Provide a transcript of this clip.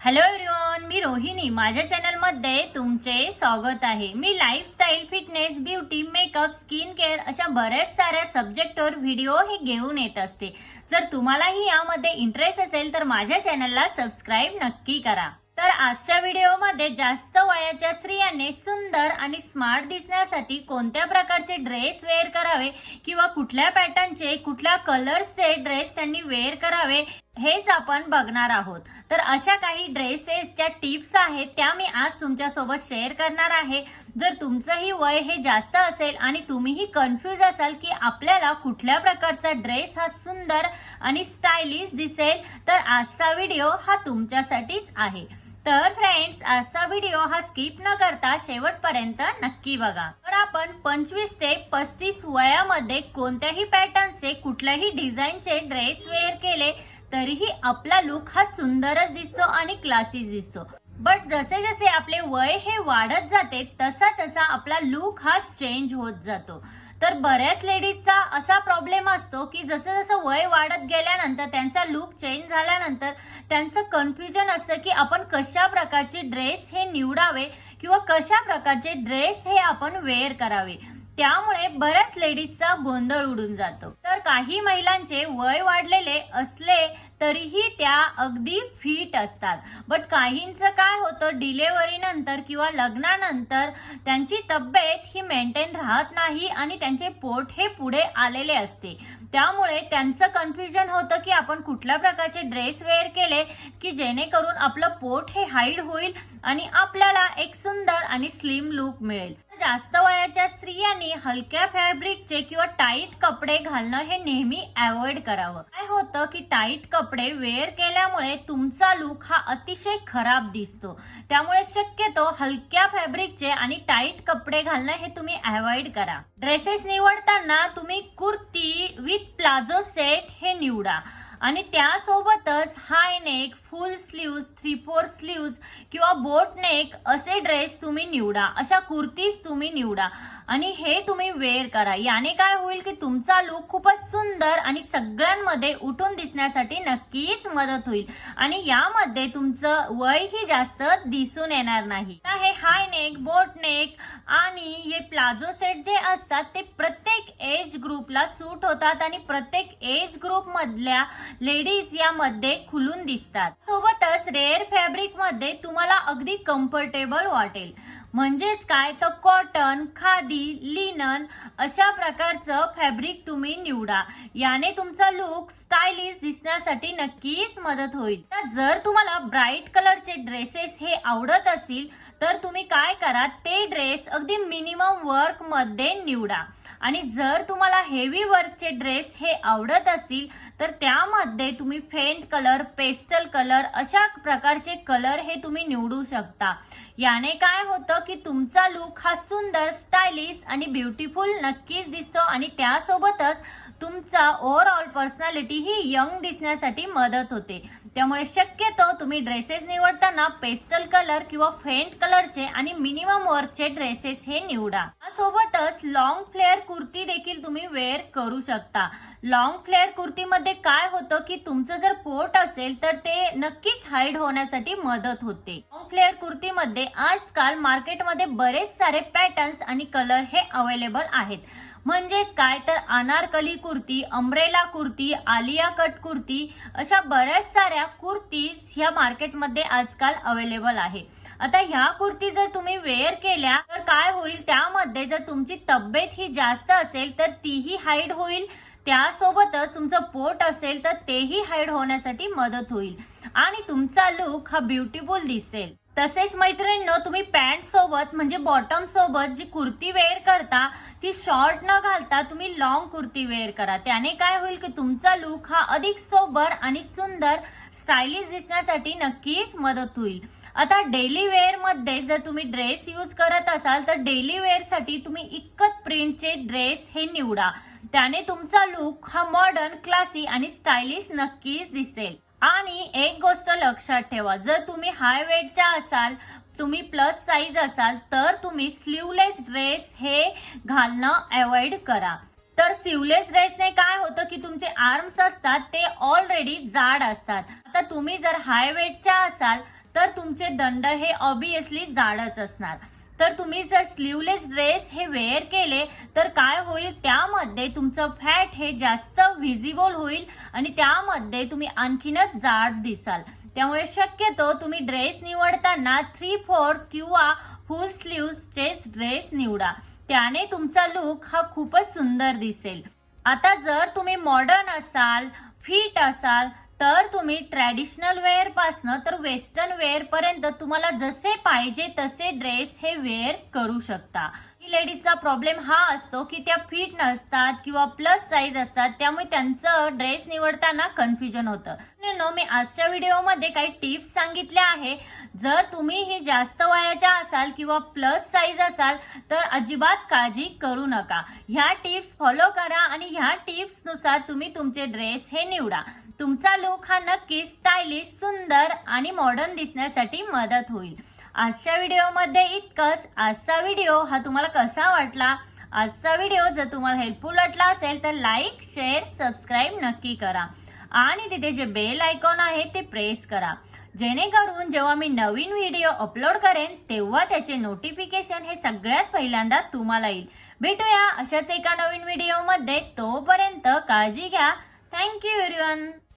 Hello everyone मी रोहिणी. माझ्या चॅनलमध्ये तुमचे स्वागत आहे. मी lifestyle fitness beauty makeup skin care अशा बऱ्याच साऱ्या सब्जेक्टवर व्हिडिओ हे घेऊन येत असते. जर तुम्हालाही यामध्ये इंटरेस्ट असेल तर माझ्या चॅनलला सबस्क्राईब नक्की करा. तर आजच्या व्हिडिओमध्ये जास्त वयाच्या स्त्रियांनी सुंदर आणि स्मार्ट दिसण्यासाठी कोणत्या प्रकारचे ड्रेस वेअर करावे किंवा कुठल्या पॅटर्नचे कुठल्या कलर्सचे ड्रेस त्यांनी वेअर करावे हेच आपण बघणार आहोत. तर अशा काही ड्रेसेसच्या टिप्स आहेत त्या मी आज तुमच्यासोबत शेअर करणार आहे. जर तुमचंही वय हे जास्त असेल आणि तुम्हीही कन्फ्यूज असाल की आपल्याला कुठल्या प्रकारचा ड्रेस हा सुंदर आणि स्टायलिश दिसेल तर आजचा व्हिडिओ हा तुमच्यासाठीच आहे. तर फ्रेंड्स आजचा व्हिडिओ हा स्किप न करता शेवटपर्यंत नक्की बघा. तर आपण पंचवीस ते पस्तीस वयामध्ये कोणत्याही पॅटर्नचे कुठल्याही डिझाईनचे ड्रेस वेअर केले तरीही आपला लुक हा सुंदरच दिसतो आणि क्लासीस दिसतो. बट जसे जसे आपले वय हे वाढत जाते तसा तसा आपला लुक हा चेंज होत जातो. तर बऱ्याच लेडीजचा असा प्रॉब्लेम असतो की जसं जसं वय वाढत गेल्यानंतर त्यांचा लुक चेंज झाल्यानंतर त्यांचं कन्फ्युजन असतं की आपण कशा प्रकारचे ड्रेस हे निवडावे किंवा कशा प्रकारचे ड्रेस हे आपण वेअर करावे. त्यामुळे बऱ्याच लेडीजचा गोंधळ उडून जातो. तर काही महिलांचे वय वाढलेले असले तरीही त्या अगदी फिट असतात. बट काहींचं काय होतं डिलेवरी नंतर किंवा लग्नानंतर त्यांची तब्येत ही मेंटेन राहत नाही आणि त्यांचे पोट हे पुढे आलेले असते. त्यामुळे त्यांचं कन्फ्युजन होतं की आपण कुठल्या प्रकारचे ड्रेस वेअर केले की जेणेकरून आपलं पोट हे हाईड होईल आणि आपल्याला एक सुंदर आणि स्लिम लुक मिळेल. जास्त वयाच्या स्त्रियांनी हलक्या फॅब्रिकचे किंवा टाईट कपडे घालणं हे नेहमी अवॉइड करावं. काय होतं की टाईट कपडे वेअर केल्यामुळे तुमचा लुक हा अतिशय खराब दिसतो. त्यामुळे शक्यतो हलक्या फॅब्रिकचे आणि टाईट कपडे घालणं हे तुम्ही अवॉइड करा. ड्रेसेस निवडताना तुम्ही कुर्ती विथ प्लाझो सेट हे निवडा. आणि त्यासोबतच high neck full sleeves three four sleeves किंवा बोट नेक असे ड्रेस तुम्ही निवडा. अशा कुर्तीज तुम्ही निवडा. आणि हे तुम्ही वेअर करा. याने काय होईल की तुमचा लुक खूपच सुंदर आणि सगळ्यांमध्ये उठून दिसण्यासाठी नक्कीच मदत होईल. आणि यामध्ये तुमचं वयही जास्त दिसून येणार नाही. हे हाय नेक बोट नेक आणि हे प्लाझो सेट जे असतात ते प्रत्येक एज ग्रुपला सूट होतात आणि प्रत्येक एज ग्रुप मधल्या लेडीज यामध्ये खुलून दिसतात. सोबतच रेअर फॅब्रिकमध्ये तुम्हाला अगदी कम्फर्टेबल वाटेल. म्हणजेच काय? तर कॉटन खादी लिनन अशा प्रकारचं फॅब्रिक तुम्ही निवडा. याने तुमचा लुक स्टायलिश दिसण्यासाठी नक्कीच मदत होईल. तर जर तुम्हाला ब्राईट कलरचे ड्रेसेस हे आवडत असतील तर तुम्ही काय करा? ते ड्रेस अगदी मिनिमम वर्कमध्ये निवडा. आणि जर तुम्हाला हेवी वर्कचे ड्रेस हे आवडत असतील तर त्यामध्ये तुम्ही फेंट कलर पेस्टल कलर अशा प्रकारचे कलर हे तुम्ही निवडू शकता. याने काय होतं की तुमचा लुक हा सुंदर स्टायलिश आणि ब्युटिफुल नक्कीच दिसतो आणि त्यासोबतच तुमचा ओव्हरऑल पर्सनॅलिटी ही यंग दिसण्यासाठी मदत होते. त्यामुळे शक्यतो तुम्ही ड्रेसेस निवडताना पेस्टल कलर किंवा फेंट कलरचे आणि मिनिमम वर्कचे ड्रेसेस हे निवडा. सोबतच लॉंग फ्लेअर कुर्ती देखील तुम्ही वेअर करू शकता. लॉंग फ्लेअर कुर्तीमध्ये काय होतं की तुमचं जर पोट असेल तर ते नक्कीच हाईड होण्यासाठी मदत होते. लॉंग फ्लेअर कुर्तीमध्ये आजकाल मार्केटमध्ये बरेच सारे पॅटर्न्स आणि कलर हे अवेलेबल आहेत. म्हणजेच काय? तर अनारकली कुर्ती अम्ब्रेला कुर्ती आलिया कट कुर्ती अशा बऱ्याच साऱ्या कुर्तीज ह्या मार्केटमध्ये आजकाल अवेलेबल आहे. आता ह्या कुर्ती जर तुम्ही वेअर केल्या तर काय होईल? त्यामध्ये जर तुमची तब्येत ही जास्त असेल तर तीही हाईड होईल. त्यासोबतच तुमचं पोट असेल तर तेही हाईड होण्यासाठी मदत होईल. आणि तुमचा लुक हा ब्युटिफुल दिसेल. तसेच मैत्रिणींनो तुम्ही पॅन्ट सोबत म्हणजे बॉटम सोबत जी कुर्ती वेअर करता ती शॉर्ट न घालता तुम्ही लॉंग कुर्ती वेअर करा. त्याने काय होईल की तुमचा लुक हा अधिक सोबर आणि सुंदर स्टायलिश दिसण्यासाठी नक्कीच मदत होईल. आता डेली वेअरमध्ये जर तुम्ही ड्रेस यूज करत असाल तर डेली वेअरसाठी तुम्ही इतकत प्रिंटचे ड्रेस हे निवडा. त्याने तुमचा लुक हा मॉडर्न क्लासी आणि स्टायलिश नक्कीच दिसेल. आणि एक गोष्ट लक्षात ठेवा जर तुम्ही हाय वेटच्या असाल तुम्ही प्लस साईज असाल तर तुम्ही स्लीवलेस ड्रेस हे घालणं अवॉइड करा. तर स्लीवलेस ड्रेसने काय होतं की तुमचे आर्म्स असतात ते ऑलरेडी जाड असतात. आता तुम्ही जर हाय वेटच्या असाल तुमचे दंड हे ऑबियसली जाडच असणार. तर तुम्ही जर स्लीवलेस ड्रेस हे वेअर केले तर काय होईल? त्यामध्ये तुमचं फॅट हे जास्त व्हिजिबल होईल आणि त्यामध्ये तुम्ही आणखीनच जाड दिसाल. त्यामुळे शक्यतो तुम्ही ड्रेस निवडताना थ्री फोर्थ किंवा फुल स्लीव्हचेच ड्रेस निवडा. त्याने तुमचा लुक हा खूपच सुंदर दिसेल. आता जर तुम्ही मॉडर्न असाल फिट असाल तर तुम्ही ट्रॅडिशनल वेअर पासनं तर वेस्टर्न वेअर पर्यंत तुम्हाला जसे पाहिजे तसे ड्रेस हे वेअर करू शकता. लेडीजचा प्रॉब्लेम हा असतो की त्या फिट नसतात किंवा प्लस साईज असतात त्यामुळे त्यांचं ड्रेस निवडताना कन्फ्युजन होतं. नो मी आजच्या व्हिडिओमध्ये काही टिप्स सांगितल्या आहे. जर तुम्ही ही जास्त वयाच्या असाल किंवा प्लस साईज असाल तर अजिबात काळजी करू नका. ह्या टिप्स फॉलो करा आणि ह्या टिप्सनुसार तुम्ही तुमचे ड्रेस हे निवडा. तुमचा लुक हा नक्कीच स्टायलिश सुंदर आणि मॉडर्न दिसण्यासाठी मदत होईल. आजच्या व्हिडिओमध्ये इतकंच. आजचा व्हिडिओ हा तुम्हाला कसा वाटला? आजचा व्हिडिओ जर तुम्हाला हेल्पफुल वाटला असेल तर लाईक शेअर सबस्क्राईब नक्की करा. आणि तिथे जे बेल आयकॉन आहे ते प्रेस करा. जेणेकरून जेव्हा मी नवीन व्हिडिओ अपलोड करेन तेव्हा त्याचे नोटिफिकेशन हे सगळ्यात पहिल्यांदा तुम्हाला येईल. भेटूया अशाच एका नवीन व्हिडिओमध्ये तोपर्यंत काळजी घ्या. Thank you everyone